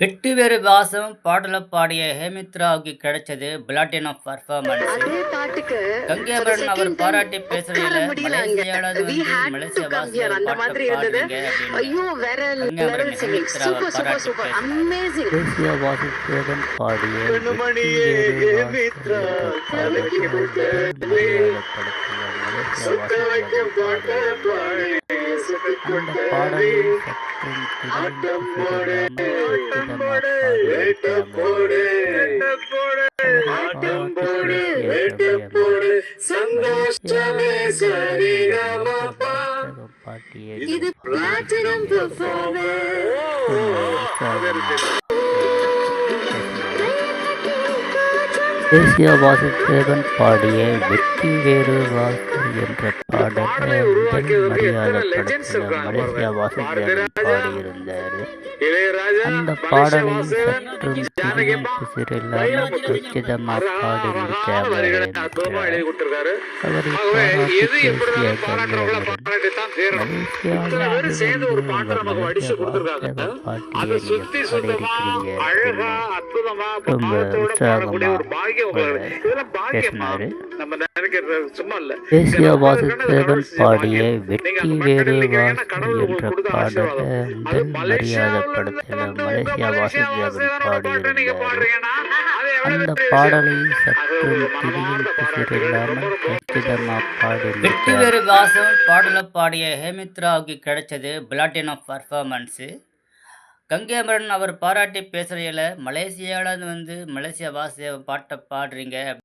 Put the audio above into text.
வெற்றி வேறு வாசம் பாடல பாடிய ஹேமித்ராவுக்கு கிடைச்சது பிளாட்டினம் பர்ஃபார்மன்ஸ் கங்கேபரன் அவர் பாராட்டி பேசுறதுல We வந்து மலேசியா come here. வாசிய அந்த பாட்டு மாதிரி இருந்தது பாடுறீங்க அப்படின்னு. ஐயோ வேற கங்கேபரன் லெவல் சிங்கிங் சூப்பர் சூப்பர் பாராட்டி சூப்பர் அமேசிங் வாசித்தேவன் பாடிய கண்மணியே, வெற்றி மித்ரா, வேறு கலக்கி வாசல் விட்டதே. மலையாள சுத்த வைக்க பாட்ட பாடி சுத்தி அந்த சந்தோஷமே சரிகமபா. இது பிளாட்டினம் தேசிய வாசுதேவன் பாடிய வெற்றி வேறு வாசு என்ற பாடலை மரியாதை மலேசியா வாசுதேவன் பாடியிருந்தார் அந்த பாடலை சற்றும் சிறில்லாமல் கச்சிதமாக. அவரை ரொம்ப பாடக்கூடிய ஒரு உற்சாகமா பாக்கியம் உங்களுக்கு. இதெல்லாம் பாக்கியமா? பேசினாரு. நம்ம நினைக்கிறது சும்மா இல்ல. தேசிய இதை வாசுதேவன் கடவுள் பாடிய வெற்றி வேறு மக்கள் இருக்கீங்கன்னா வாசு கடவுள் என்ற பாடலை மரியாதை படத்தில் மலேசியா வாசுதேவன் பாடியிருந்தார் அந்த பாடலை விஷயம். அது சற்றும் ஒரு மனமார்ந்த திடீரென்று பாராட்டுகள். சிறில்லாமல் ரொம்ப ரொம்ப கச்சிதமாக பாடி வெற்றி முடித்தார் வேறு வாசம் பாடல பாடிய ஹேமித்ராவுக்கு கிடைச்சது பிளாட்டினம் பர்ஃபார்மன்ஸு கங்கேமரன் அவர் பாராட்டி பேசுகிறையில மலேசியால வந்து மலேசியா வாசிய பாட்டை பாடுறீங்க